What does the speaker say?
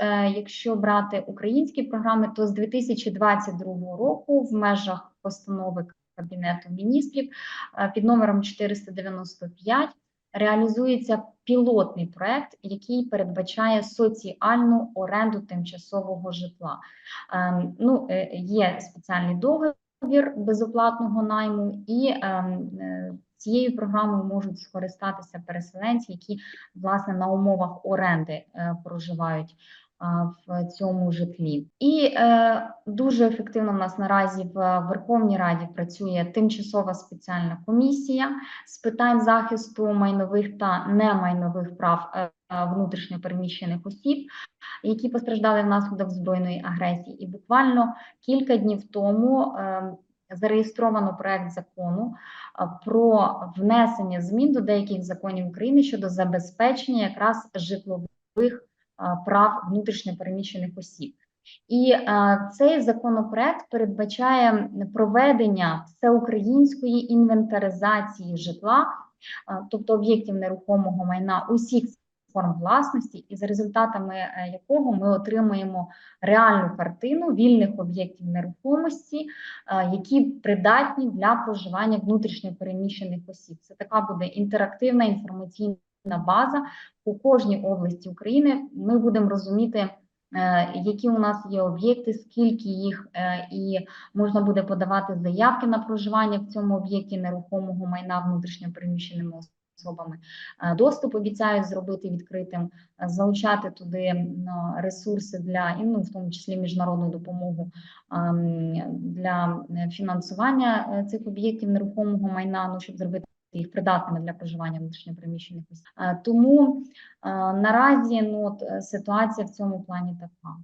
е, якщо брати українські програми, то з 2022 року в межах постанови Кабінету міністрів е, під номером 495 реалізується пілотний проект, який передбачає соціальну оренду тимчасового житла. Е, Ну, е, є спеціальний договір безоплатного найму, і е, е, цією програмою можуть скористатися переселенці, які власне на умовах оренди е, проживають в цьому житлі. І е, дуже ефективно в нас наразі в Верховній Раді працює тимчасова спеціальна комісія з питань захисту майнових та немайнових прав е, е, внутрішньо переміщених осіб, які постраждали внаслідок збройної агресії. І буквально кілька днів тому е, зареєстровано проект закону про внесення змін до деяких законів України щодо забезпечення якраз житлових прав внутрішньо переміщених осіб. І а, цей законопроект передбачає проведення всеукраїнської інвентаризації житла, а, тобто об'єктів нерухомого майна усіх форм власності, і за результатами е, якого ми отримуємо реальну картину вільних об'єктів нерухомості, е, які придатні для проживання внутрішньо переміщених осіб. Це така буде інтерактивна інформаційна база у кожній області України. Ми будемо розуміти. е, Які у нас є об'єкти, скільки їх, і можна буде подавати заявки на проживання в цьому об'єкті нерухомого майна внутрішньо переміщеними особами. Е, Доступ обіцяють зробити відкритим, е, залучати туди ресурси для ну, в тому числі міжнародну допомогу для фінансування е, цих об'єктів нерухомого майна, ну щоб зробити їх придатними для проживання внутрішньопереміщених осіб. Тому наразі ну от ситуація в цьому плані така.